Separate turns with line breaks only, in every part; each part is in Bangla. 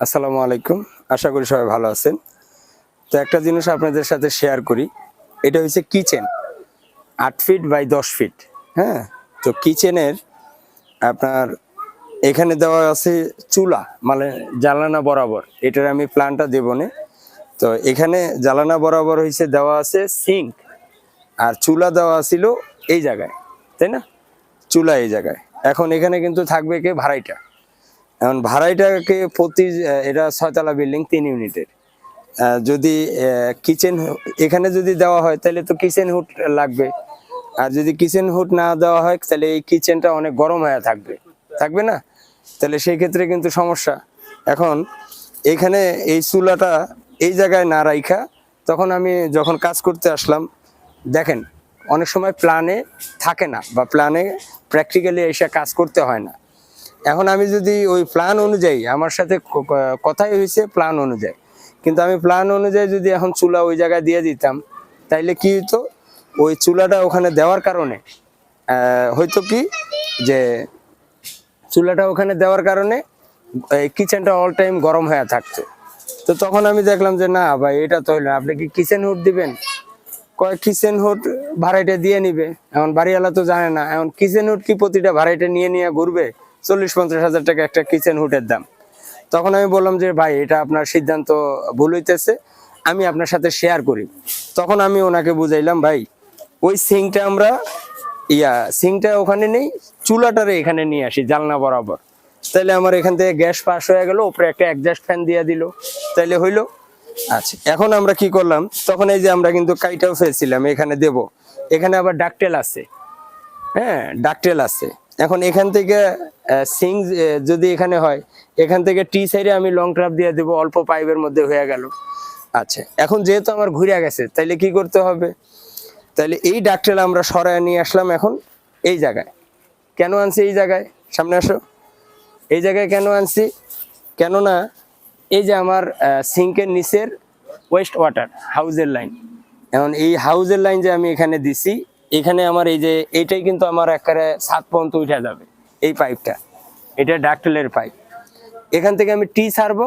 আসসালামু আলাইকুম। আশা করি সবাই ভালো আছেন। তো একটা জিনিস আপনাদের সাথে শেয়ার করি। এটা হচ্ছে কিচেন আট ফিট বাই দশ ফিট হ্যাঁ? তো কিচেনের আপনার এখানে দেওয়া আছে চুলা মানে জ্বালানা বরাবর। এটার আমি প্ল্যানটা দেবো না। তো এখানে জ্বালানা বরাবর হয়েছে দেওয়া আছে সিঙ্ক আর চুলা দেওয়া ছিল এই জায়গায়, তাই না? চুলা এই জায়গায়। এখন এখানে কিন্তু থাকবে কে? ভাড়াইটা। এখন ভাড়াইটাকে প্রতি এটা ছয়তলা বিল্ডিং, তিন ইউনিটের। যদি কিচেন এখানে যদি দেওয়া হয়, তাহলে তো কিচেন হুড লাগবে। আর যদি কিচেন হুড না দেওয়া হয়, তাহলে এই কিচেনটা অনেক গরম হয়ে থাকবে। থাকবে না? তাহলে সেই ক্ষেত্রে কিন্তু সমস্যা। এখন, এখানে এই চুলাটা এই জায়গায় না রাইখা, তখন আমি যখন কাজ করতে আসলাম, দেখেন, অনেক সময় প্ল্যানে থাকে না, বা প্ল্যানে প্র্যাকটিক্যালি এসে কাজ করতে হয় না। এখন আমি যদি ওই প্ল্যান অনুযায়ী, আমার সাথে কথাই হয়েছে প্ল্যান অনুযায়ী। কিন্তু আমি প্ল্যান অনুযায়ী যদি এখন চুলা ওই জায়গায় দিয়ে দিতাম, তাইলে কি হতো ওই চুলাটা ওখানে দেওয়ার কারণে হয়তো কি যে চুলাটা ওখানে দেওয়ার কারণে কিচেনটা অল টাইম গরম হয়ে থাকতো। তো তখন আমি দেখলাম যে না ভাই, এটা তো না। আপনি কি কিচেন হুড দিবেন? কয় কিচেন হুড ভাড়াইটা দিয়ে নিবে। এখন বাড়িওয়ালা তো জানে না। এখন কিচেন হুড কি প্রতিটা ভাড়াইটা নিয়ে নিয়ে ঘুরবে? চল্লিশ পঞ্চাশ হাজার টাকা একটা কিচেন হুডের দাম। তখন আমি বললাম যে, ভাই, এটা আপনার সিদ্ধান্ত ভুল হইতেছে, আমি আপনার সাথে শেয়ার করি। তখন আমি ওনাকে বুঝাইলাম, ভাই, ওই সিংটা আমরা, ইয়া, সিংটা ওখানে নেই, চুলাটারে এখানে নিয়ে আসি, জালনা বরাবর। তাইলে আমার এখান থেকে গ্যাস পাস হয়ে গেল, উপরে একটা অ্যাডজাস্ট ফ্যান দিয়ে দিল। তাইলে হইল। আচ্ছা এখন আমরা কি করলাম, তখন এই যে আমরা কিন্তু কাইটাও ফেলছিলাম, এখানে দেব। এখানে আবার ডাকটেল আছে। হ্যাঁ ডাকটেল আছে। এখন এখান থেকে সিং যদি এখানে হয়, এখান থেকে টি সাইডে আমি লং ট্রাপ দিয়ে দেবো, অল্প পাইপের মধ্যে হয়ে গেল। আচ্ছা এখন যেহেতু আমার ঘুরে গেছে, তাইলে কি করতে হবে? তাহলে এই ডাকটেল আমরা সরায় নিয়ে আসলাম এখন এই জায়গায়। কেন আনছি এই জায়গায়? সামনে আসো। এই জায়গায় কেন আনছি? কেননা এই যে আমার সিঙ্কের নিচের ওয়েস্ট ওয়াটার হাউজের লাইন এখন এই হাউজের লাইন যে আমি এখানে দিছি এখানে আমার এই যে, এইটাই কিন্তু আমার একেবারে সাত পর্যন্ত উঠে যাবে, এই পাইপটা। এটা ডাকটেলের পাইপ। এখান থেকে আমি টি ছাড়বো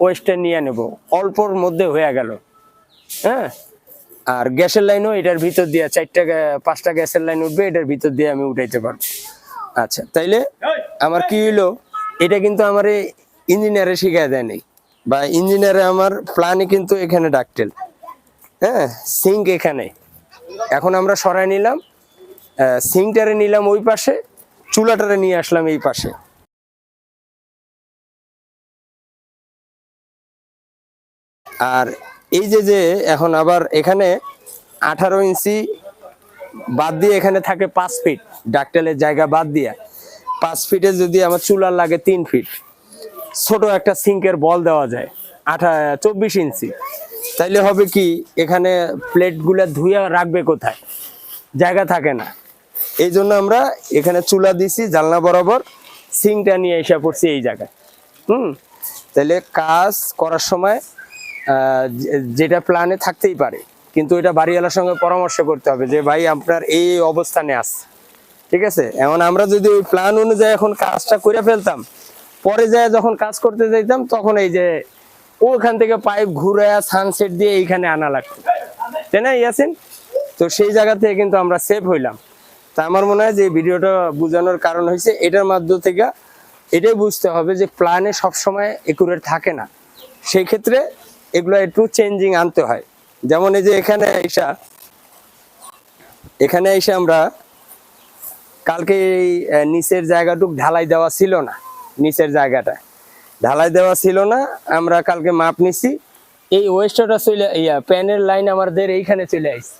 ওয়েস্টে নিয়ে নেব। অল্পর মধ্যে হয়ে গেল। হ্যাঁ? আর গ্যাসের লাইনও এটার ভিতর দিয়ে, চারটা পাঁচটা গ্যাসের লাইন উঠবে, এটার ভিতর দিয়ে আমি উঠাইতে পারব। আচ্ছা তাইলে আমার কি হলো এটা কিন্তু আমার ইঞ্জিনিয়ারে শিখাই দেয় নেই। বা ইঞ্জিনিয়ারে আমার প্ল্যানে কিন্তু এখানে ডাকটেল। হ্যাঁ? সিঙ্ক এখানে। এখন আমরা সরাই নিলাম সিঙ্কটারে নিলাম ওই পাশে, চুলাটারে নিয়ে আসলাম এই পাশে। আর এই যে যে এখন আবার এখানে আঠারো ইঞ্চি বাদ দিয়ে এখানে থাকে পাঁচ ফিট, ডাকটেলের জায়গা বাদ দিয়ে। পাঁচ ফিটে যদি আমার চুলার লাগে তিন ফিট। ছোট একটা সিঙ্কের বল দেওয়া যায়, আঠা চব্বিশ ইঞ্চি। তাইলে হবে কি, এখানে প্লেটগুলো ধুয়ে রাখবে কোথায়? জায়গা থাকে না। এই জন্য আমরা এখানে চুলা দিছি, জানলা বরাবর, সিংটা নিয়ে এসে পড়ছি এই জায়গায়। হুম? তাহলে কাজ করার সময় যেটা প্ল্যানে থাকতেই পারে, কিন্তু এটা বাড়িওয়ালার সঙ্গে পরামর্শ করতে হবে যে, ভাই, আপনার এই অবস্থানে আছে ঠিক আছে? এখন আমরা যদি ওই প্ল্যান অনুযায়ী এখন কাজটা করে ফেলতাম, পরে যায় যখন কাজ করতে যাইতাম, তখন এই যে ওখান থেকে পাইপ ঘুরে সানসেট দিয়ে এইখানে আনা লাগতো। তাই না, ইয়াসিন? তো সেই জায়গা থেকে কিন্তু আমরা সেভ হইলাম। তা আমার মনে হয় যে ভিডিওটা বোঝানোর কারণ হয়েছে এটার মাধ্যম থেকে এটাই বুঝতে হবে যে প্ল্যানে সবসময় একুরেট থাকে না। সেই ক্ষেত্রে এগুলো একটু চেঞ্জিং আনতে হয়। যেমন এই যে এখানে এসা, এখানে এসে আমরা কালকে এই নিচের জায়গাটুক ঢালাই দেওয়া ছিল না, নিচের জায়গাটা ঢালাই দেওয়া ছিল না, আমরা কালকে মাপ নিছি। এই ওয়েস্টটা চলে, ইয়া, প্যানের লাইন আমাদের এইখানে চলে আইছে।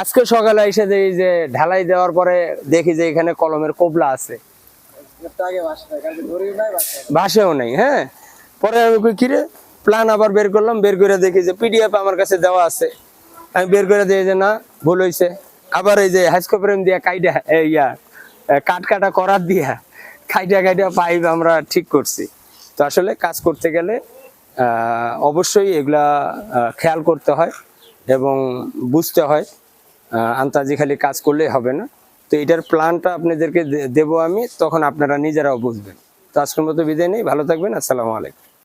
আজকে সকালে এসে দেখি যে ঢালাই দেওয়ার পরে দেখি যে এখানে কলমের কোবলা আছে। ভাসেও নেই হ্যাঁ। পরে আমি কিরে প্ল্যান আবার বের করলাম, বের করে দেখি যে পিডিএফ আমার কাছে দেওয়া আছে। আমি বের করে দিয়ে যে না, ভুল হয়েছে আবার এই যে হাইস্কোপ্রেম দিয়া কাইডা ইয়া কাট কাটা করার দিয়া খাইটা খাইটা পাইপ আমরা ঠিক করছি। তো আসলে কাজ করতে গেলে অবশ্যই এগুলা খেয়াল করতে হয় এবং বুঝতে হয় আন্তাজি খালি কাজ করলে হবে না। তো এটার প্ল্যানটা আপনাদেরকে দেবো আমি, তখন আপনারা নিজেরাও বুঝবেন। তো আজকের মতো বিদায় নেই, ভালো থাকবেন, আসসালামু আলাইকুম।